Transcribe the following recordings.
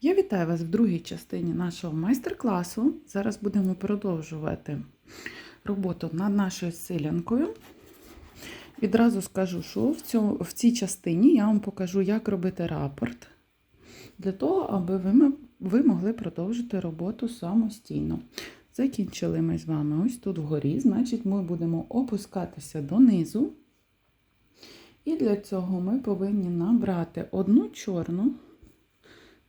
Я вітаю вас в другій частині нашого майстер-класу. Зараз будемо продовжувати роботу над нашою силянкою. Відразу скажу, що в, цьому, в цій частині я вам покажу, як робити рапорт, для того, аби ви, ви могли продовжити роботу самостійно. Закінчили ми з вами ось тут вгорі, значить, ми будемо опускатися донизу. І для цього ми повинні набрати одну чорну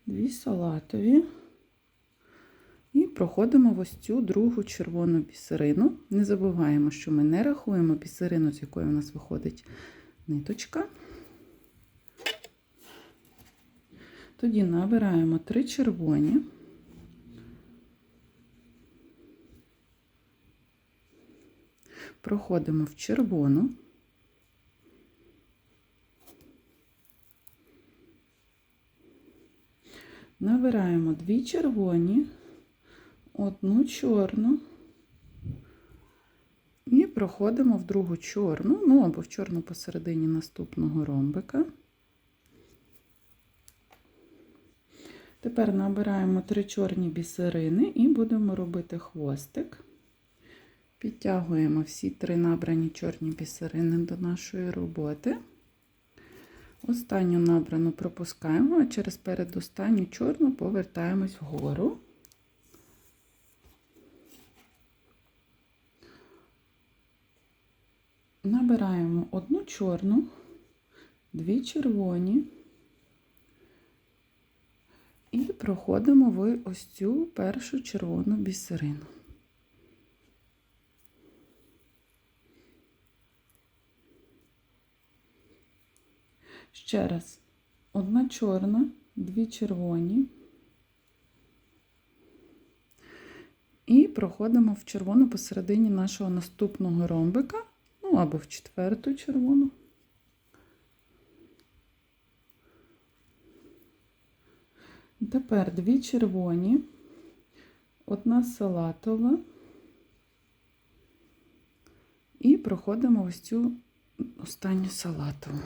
дві салатові. І проходимо в ось цю другу червону бісерину. Не забуваємо, що ми не рахуємо бісерину, з якої у нас виходить ниточка. Тоді набираємо три червоні. Проходимо в червону. Набираємо дві червоні, одну чорну і проходимо в другу чорну, ну або в чорну посередині наступного ромбика. Тепер набираємо три чорні бісерини і будемо робити хвостик. Підтягуємо всі три набрані чорні бісерини до нашої роботи. Останню набрану пропускаємо, а через передостанню чорну повертаємось вгору. Набираємо одну чорну, дві червоні і проходимо в ось цю першу червону бісерину. Ще раз, одна чорна, дві червоні. І проходимо в червону посередині нашого наступного ромбика, ну або в четверту червону. Тепер дві червоні, одна салатова. І проходимо ось цю останню салатову.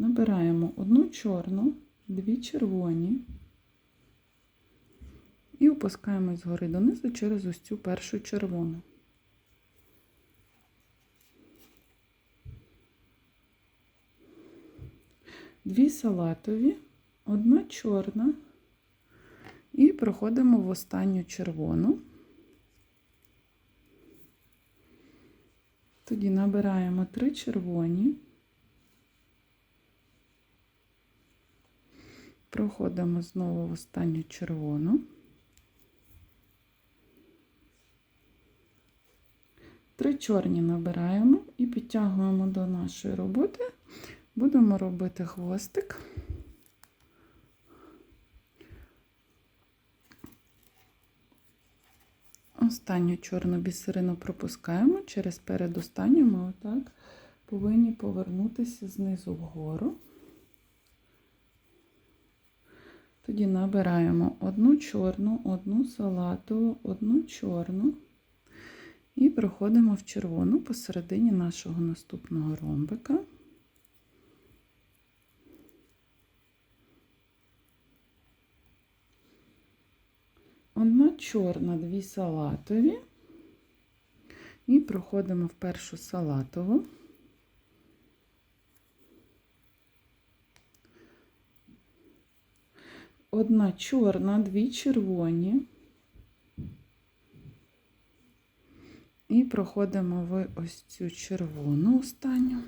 Набираємо одну чорну, дві червоні і опускаємо згори донизу через ось цю першу червону. Дві салатові, одна чорна і проходимо в останню червону. Тоді набираємо три червоні. Проходимо знову в останню червону. Три чорні набираємо і підтягуємо до нашої роботи. Будемо робити хвостик. Останню чорну бісерину пропускаємо, через передостанню ми отак повинні повернутися знизу вгору. Тоді набираємо одну чорну, одну салатову, одну чорну і проходимо в червону посередині нашого наступного ромбика. Одна чорна, дві салатові і проходимо в першу салатову. Одна чорна, дві червоні. І проходимо в ось цю червону останню.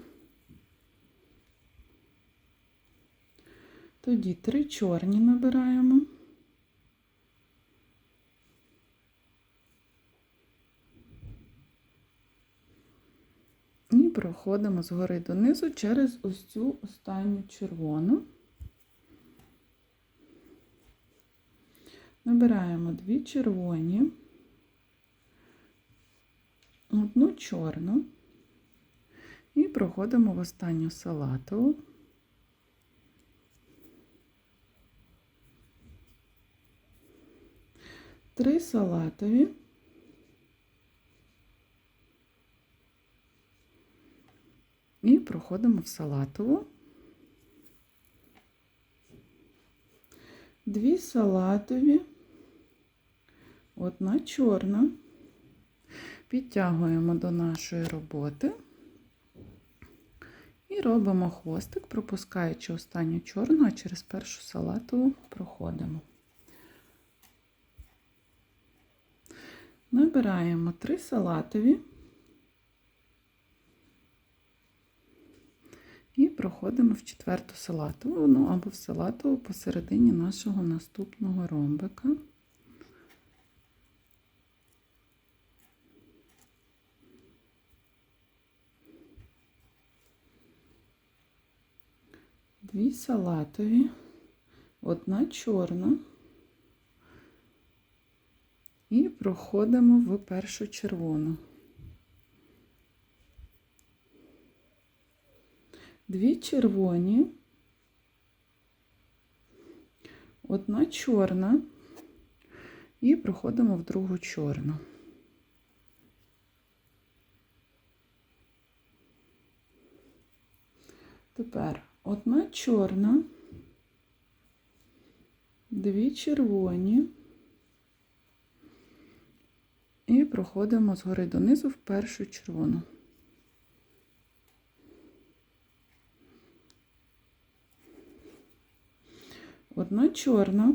Тоді три чорні набираємо. І проходимо згори донизу через ось цю останню червону. Набираємо дві червоні, одну чорну і проходимо в останню салатову. Три салатові. І проходимо в салатову. дві салатові, одна чорна. Підтягуємо до нашої роботи і робимо хвостик, пропускаючи останню чорну, а через першу салатову проходимо. Набираємо три салатові і проходимо в четверту салатову, ну або в салатову посередині нашого наступного ромбика. Дві салатові, одна чорна. І проходимо в першу червону. Дві червоні, одна чорна і проходимо в другу чорну. Тепер одна чорна, дві червоні. І проходимо згори донизу в першу червону. Одна чорна,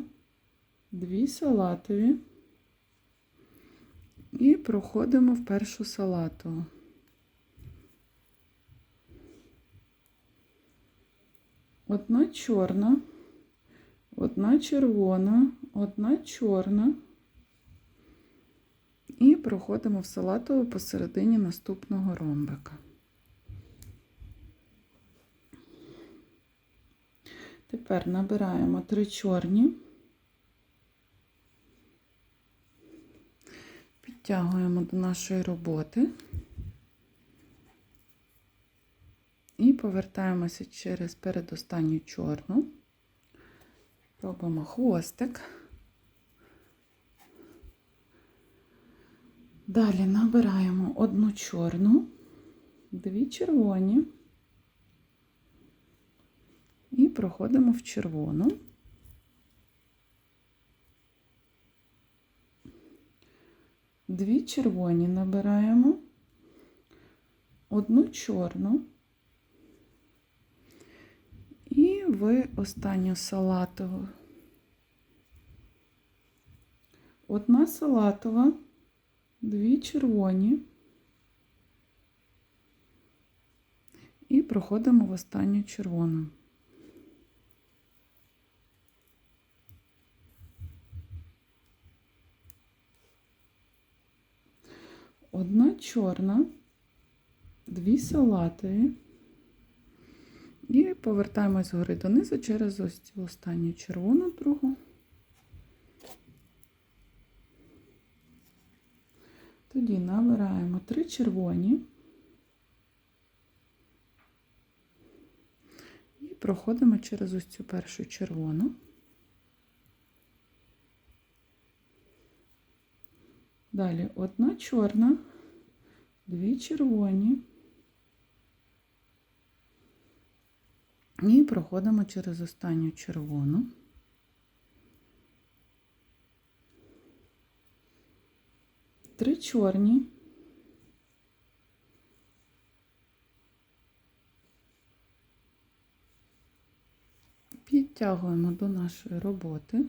дві салатові і проходимо в першу салатову. Одна чорна, одна червона, одна чорна. І проходимо в салатову посередині наступного ромбика. Тепер набираємо три чорні, підтягуємо до нашої роботи і повертаємося через передостанню чорну, робимо хвостик. Далі набираємо одну чорну, дві червоні і проходимо в червону. Дві червоні набираємо, одну чорну і в останню салатову. Одна салатова дві червоні і проходимо в останню червону. Одна чорна, дві салатові повертаємось згори донизу через ось цю останню червону другу. Тоді набираємо три червоні і проходимо через ось цю першу червону. Далі одна чорна, дві червоні. І проходимо через останню червону. Три чорні. Підтягуємо до нашої роботи.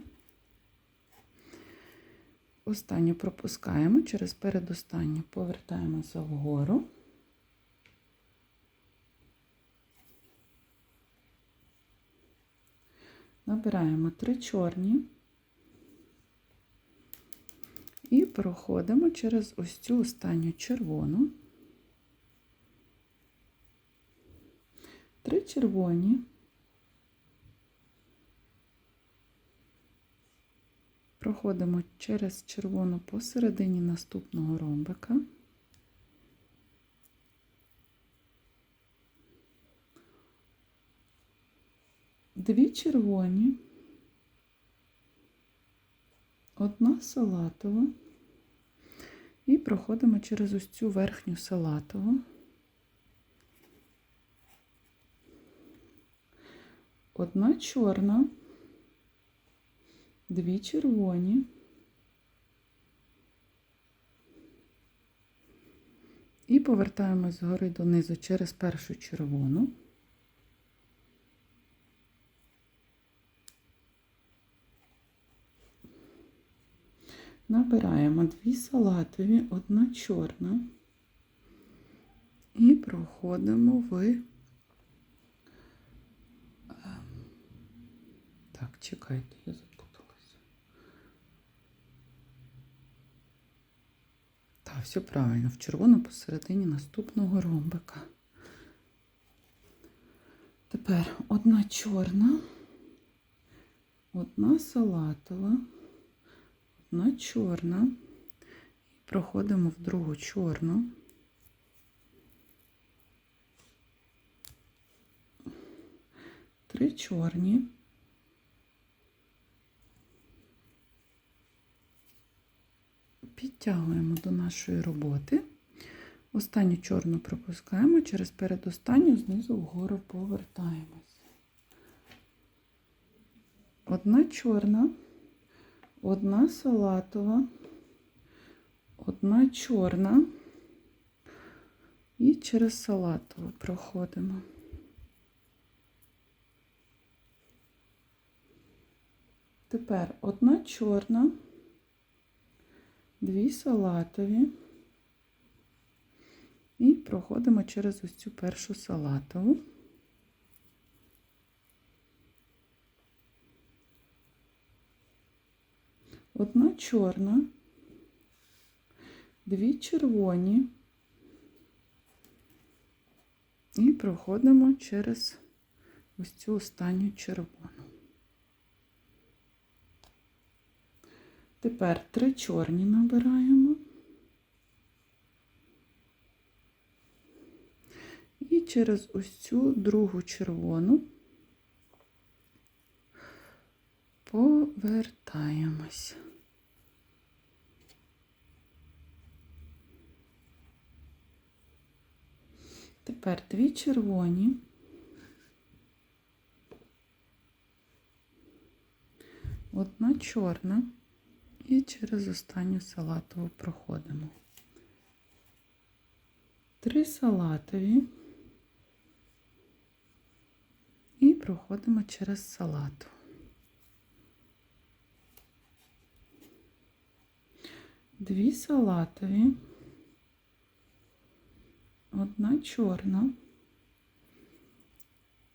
Останню пропускаємо, через передостанню повертаємося вгору. Набираємо три чорні і проходимо через ось цю останню червону, три червоні. Проходимо через червону посередині наступного ромбика. Дві червоні, одна салатова і проходимо через ось цю верхню салатову. Одна чорна, дві червоні. І повертаємось згори донизу через першу червону. Набираємо дві салатові, одна чорна. І проходимо в. Е, Так, чекайте, я запуталася. Так, все правильно. В червоно посередині наступного ромбика. Тепер одна чорна, одна салатова, одна чорна. Проходимо в другу чорну. Три чорні. Підтягуємо до нашої роботи. Останню чорну пропускаємо, через передостанню знизу вгору повертаємось. Одна чорна, одна салатова, одна чорна і через салатову проходимо. Тепер одна чорна, дві салатові. І проходимо через ось цю першу салатову. Одна чорна, дві червоні. І проходимо через ось цю останню червону. Тепер три чорні набираємо. І через ось цю другу червону повертаємось. Тепер дві червоні. Одна чорна і через останню салатову проходимо. Три салатові і проходимо через салату. Дві салатові, одна чорна.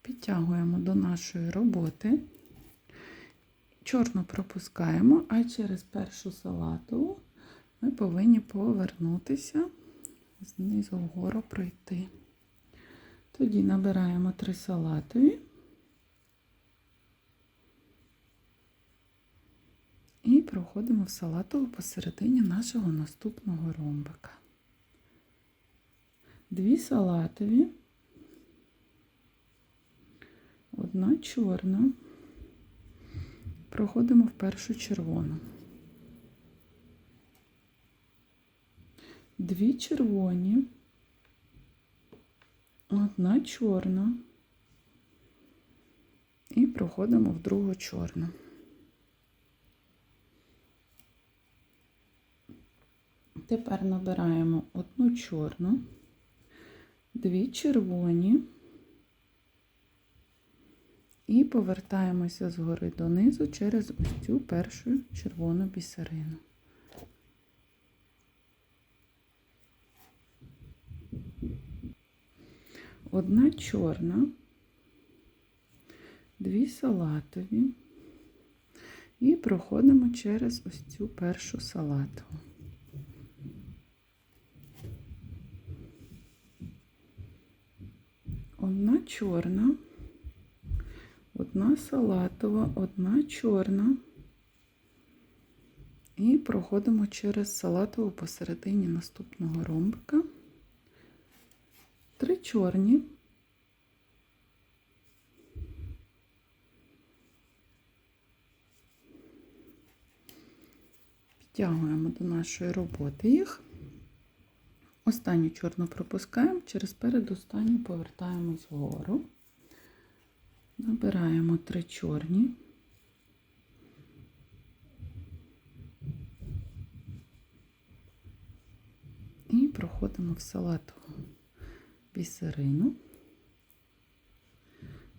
Підтягуємо до нашої роботи. Чорну пропускаємо, а через першу салатову ми повинні повернутися, знизу вгору пройти. Тоді набираємо три салатові і проходимо в салатову посередині нашого наступного ромбика. Дві салатові, одна чорна, проходимо в першу червону. Дві червоні, одна чорна. І проходимо в другу чорну. Тепер набираємо одну чорну, дві червоні і повертаємося згори донизу через ось цю першу червону бісерину. Одна чорна, дві салатові і проходимо через ось цю першу салатову. Одна чорна, одна салатова, одна чорна. І проходимо через салатову посередині наступного ромбика. Три чорні. Підтягуємо до нашої роботи їх. Останню чорну пропускаємо, через передостанню повертаємо згору, набираємо три чорні. І проходимо в салатову бісерину.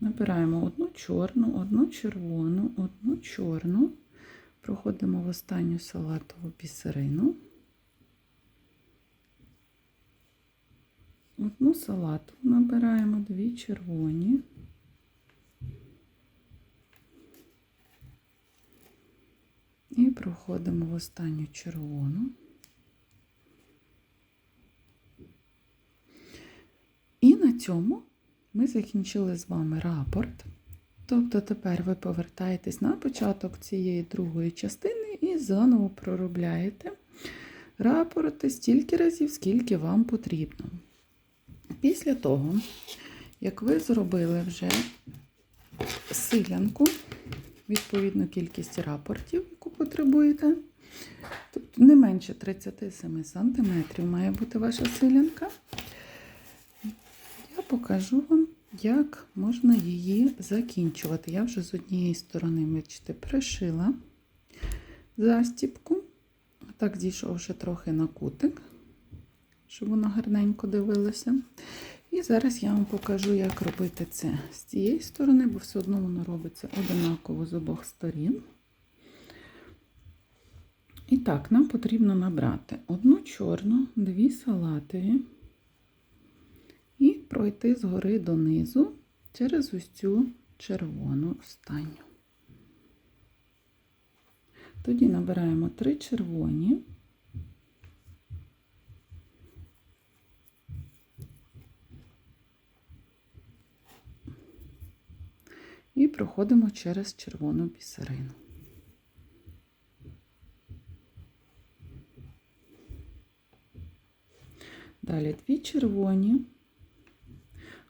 Набираємо одну чорну, одну червону, одну чорну, проходимо в останню салатову бісерину. Одну салату набираємо, дві червоні. І проходимо в останню червону. І на цьому ми закінчили з вами рапорт. Тобто тепер ви повертаєтесь на початок цієї другої частини і заново проробляєте рапорти стільки разів, скільки вам потрібно. Після того, як ви зробили вже силянку, відповідну кількість рапортів, яку потребуєте, тобто не менше 37 см має бути ваша силянка, я покажу вам, як можна її закінчувати. Я вже з однієї сторони, бачите, пришила застіпку, так зійшовши трохи на кутик, щоб вона гарненько дивилася. І зараз я вам покажу, як робити це з цієї сторони, бо все одно воно робиться одинаково з обох сторін. І так, нам потрібно набрати одну чорну, дві салатові і пройти згори донизу через ось цю червону останню. Тоді набираємо три червоні. І проходимо через червону бісерину. Далі дві червоні,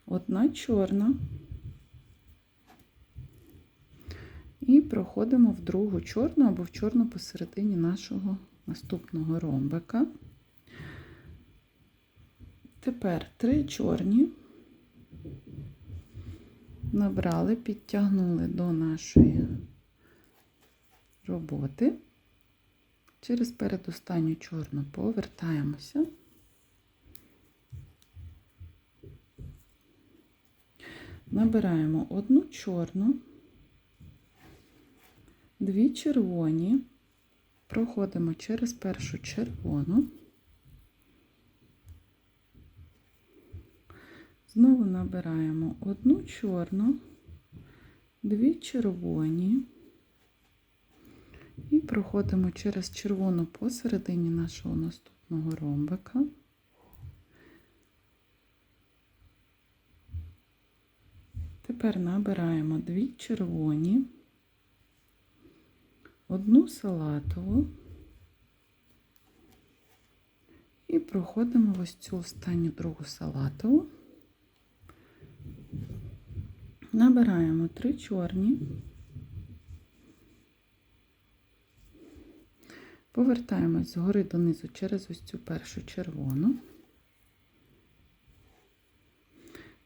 одна чорна. І проходимо в другу чорну або в чорну посередині нашого наступного ромбика. Тепер три чорні набрали, підтягнули до нашої роботи. Через передостанню чорну повертаємося. Набираємо одну чорну, дві червоні, проходимо через першу червону, знову набираємо одну чорну, дві червоні і проходимо через червону посередині нашого наступного ромбика. Тепер набираємо дві червоні, одну салатову і проходимо ось цю останню другу салатову. Набираємо три чорні, повертаємось згори донизу через ось цю першу червону.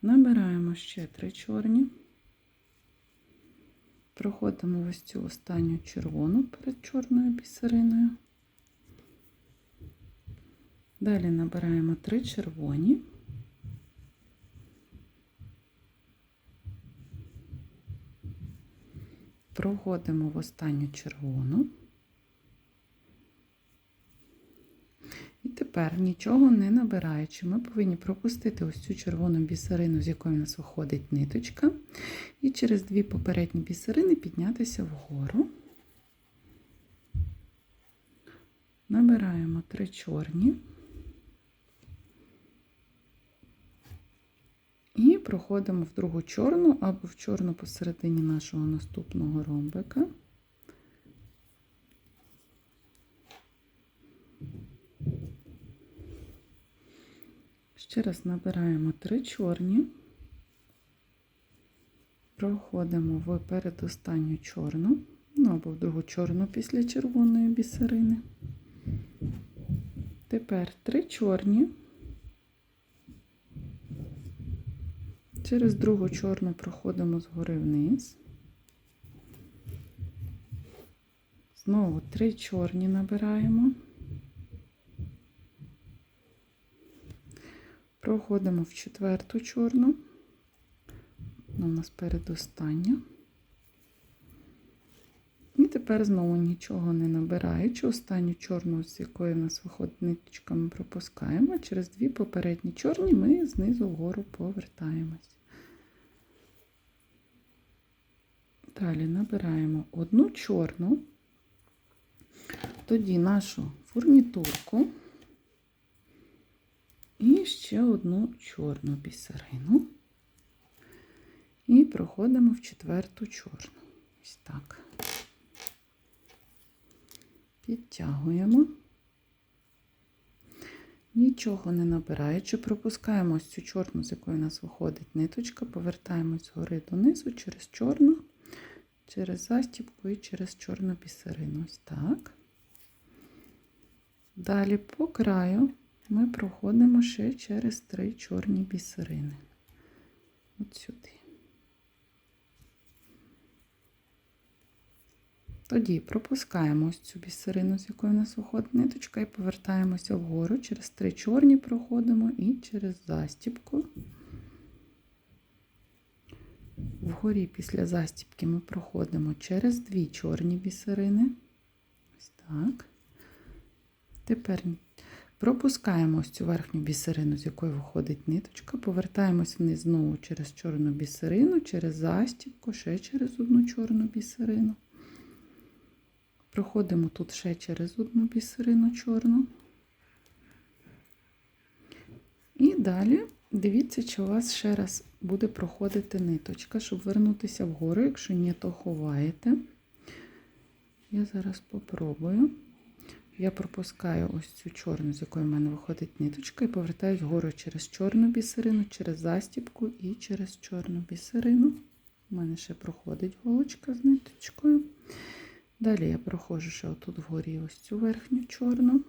Набираємо ще три чорні, проходимо ось цю останню червону перед чорною бісериною. Далі набираємо три червоні. Проходимо в останню червону. І тепер, нічого не набираючи, ми повинні пропустити ось цю червону бісерину, з якої у нас виходить ниточка, і через дві попередні бісерини піднятися вгору. Набираємо три чорні і проходимо в другу чорну або в чорну посередині нашого наступного ромбика. Ще раз набираємо три чорні, проходимо в передостанню чорну, ну або в другу чорну після червоної бісерини. Тепер три чорні, через другу чорну проходимо згори вниз. Знову три чорні набираємо. Проходимо в четверту чорну. У нас передостання. І тепер знову нічого не набираючи, останню чорну, з якої в нас виходить ниточка, ми пропускаємо. Через дві попередні чорні ми знизу вгору повертаємось. Далі набираємо одну чорну, тоді нашу фурнітурку і ще одну чорну бісерину. І проходимо в четверту чорну. Ось так. Підтягуємо. Нічого не набираючи, пропускаємо ось цю чорну, з якої у нас виходить ниточка, повертаємось згори донизу через чорну, через застібку і через чорну бісерину. Ось так. Далі по краю ми проходимо ще через три чорні бісерини. От сюди. Тоді пропускаємо ось цю бісерину, з якої у нас виходить ниточка, і повертаємося вгору. Через три чорні проходимо і через застібку. Вгорі після застібки ми проходимо через дві чорні бісерини. Ось так. Тепер пропускаємо ось цю верхню бісерину, з якої виходить ниточка, повертаємось вниз знову через чорну бісерину, через застібку, ще через одну чорну бісерину. Проходимо тут ще через одну бісерину чорну. І далі дивіться, чи у вас ще раз буде проходити ниточка, щоб вернутися вгору, якщо ні, то ховаєте. Я зараз попробую. Я пропускаю ось цю чорну, з якої в мене виходить ниточка, і повертаюсь вгору через чорну бісерину, через застібку і через чорну бісерину. У мене ще проходить голочка з ниточкою. Далі я проходжу ще отут вгорі ось цю верхню чорну.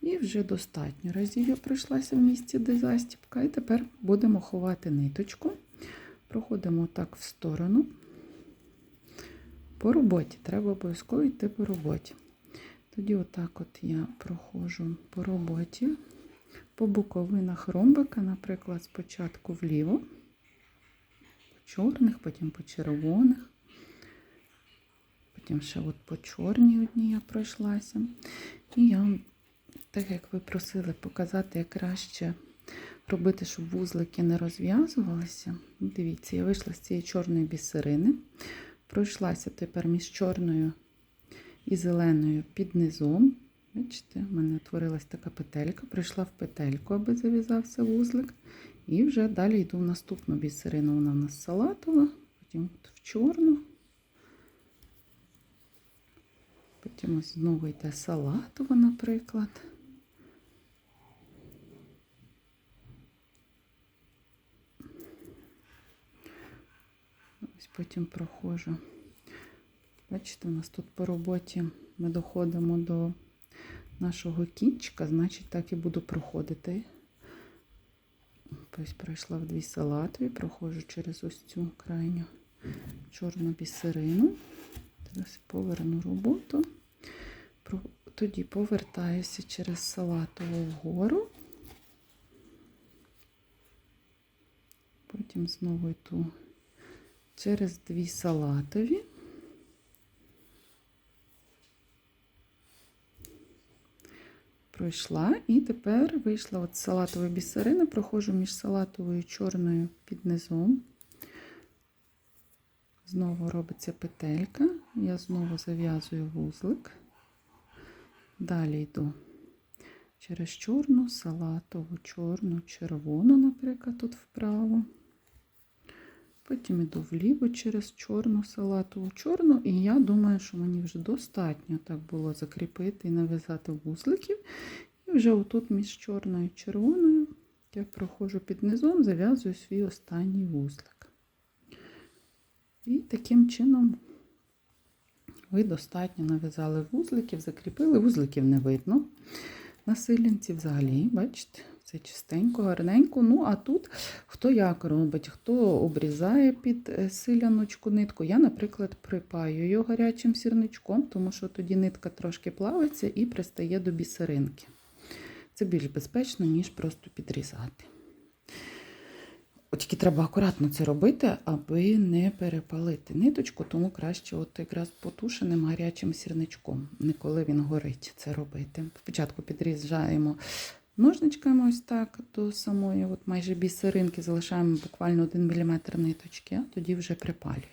І вже достатньо разів я пройшлася в місці, де застібка. І тепер будемо ховати ниточку. Проходимо так в сторону. По роботі. Треба обов'язково йти по роботі. Тоді, отак от я проходжу по роботі, по боковинах ромбика, наприклад, спочатку вліво, по чорних, потім по червоних. Потім ще от по чорній одній я пройшлася. І я так як ви просили показати, як краще робити, щоб вузлики не розв'язувалися. Дивіться, я вийшла з цієї чорної бісерини, пройшлася тепер між чорною і зеленою під низом. Бачите, в мене утворилась така петелька, прийшла в петельку, аби зав'язався вузлик. І вже далі йду в наступну бісерину. Вона у нас салатова, потім в чорну. Потім ось знову йде салатова, наприклад. Ось потім проходжу. Бачите, у нас тут по роботі ми доходимо до нашого кінчика, значить, так і буду проходити. Ось пройшла в дві салатові, проходжу через ось цю крайню чорну бісерину. Зараз поверну роботу. Тоді повертаюся через салатову вгору. Потім знову йду через дві салатові. Пройшла і тепер вийшла от салатової бісерини, проходжу між салатовою чорною під низом. Знову робиться петелька, я знову зав'язую вузлик. Далі йду через чорну, салатову, чорну, червону, наприклад, тут вправо. Потім йду вліво через чорну, салатову, чорну, і я думаю, що мені вже достатньо так було закріпити і нав'язати вузликів. І вже отут між чорною і червоною я проходжу під низом, зав'язую свій останній вузлик. І таким чином ви достатньо нав'язали вузликів, закріпили, вузликів не видно. На силянці взагалі, бачите, це чистенько, гарненько. Ну, а тут хто як робить, хто обрізає під е, силяночку нитку. Я, наприклад, припаю його гарячим сірничком, тому що тоді нитка трошки плавиться і пристає до бісеринки. Це більш безпечно, ніж просто підрізати. Тільки треба акуратно це робити, аби не перепалити ниточку, тому краще от якраз потушеним гарячим сірничком, не коли він горить це робити. Спочатку підрізаємо ножничками ось так до самої от майже бісеринки, залишаємо буквально 1 мм ниточки, а тоді вже припалюємо.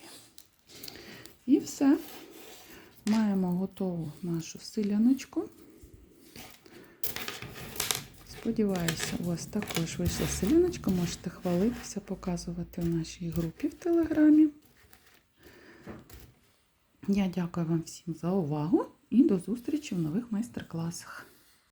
І все. Маємо готову нашу силяночку. Сподіваюся, у вас також вийшла селіночка, Можете хвалитися, показувати в нашій групі в Телеграмі. Я дякую вам всім за увагу і до зустрічі в нових майстер-класах.